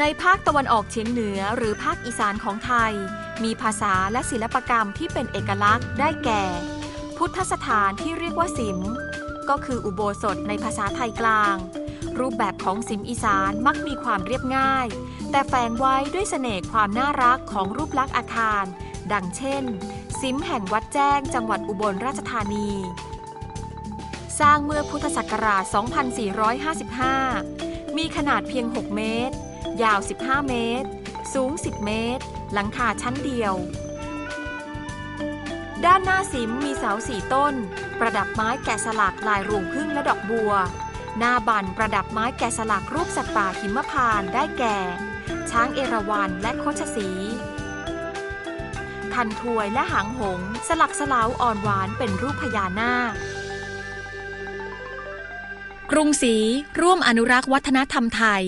ในภาคตะวันออกเฉียงเหนือหรือภาคอีสานของไทย มีภาษาและศิลปกรรมที่เป็นเอกลักษณ์ได้แก่ พุทธสถานที่เรียกว่าสิม ก็คืออุโบสถในภาษาไทยกลาง รูปแบบของสิมอีสานมักมีความเรียบง่าย แต่แฝงไว้ด้วยเสน่ห์ความน่ารักของรูปลักษณ์อาคาร ดังเช่น สิมแห่งวัดแจ้งจังหวัดอุบลราชธานี สร้างเมื่อพุทธศักราช 2455 มีขนาดเพียง 6 เมตร ยาว 15 เมตร สูง 10 เมตร หลังคาชั้นเดียว ด้านหน้าสิมมีเสาสี่ต้น ประดับไม้แกะสลักลายรวงพึ่งและดอกบัว หน้าบันประดับไม้แกะสลักรูปสัตว์ป่าหิมพานได้แก่ ช้างเอราวัณและโคชสีคันถวยและหางหงส์สลักสลาวอ่อนหวานเป็นรูปพญานาคกรุงศรีร่วมอนุรักษ์วัฒนธรรมไทย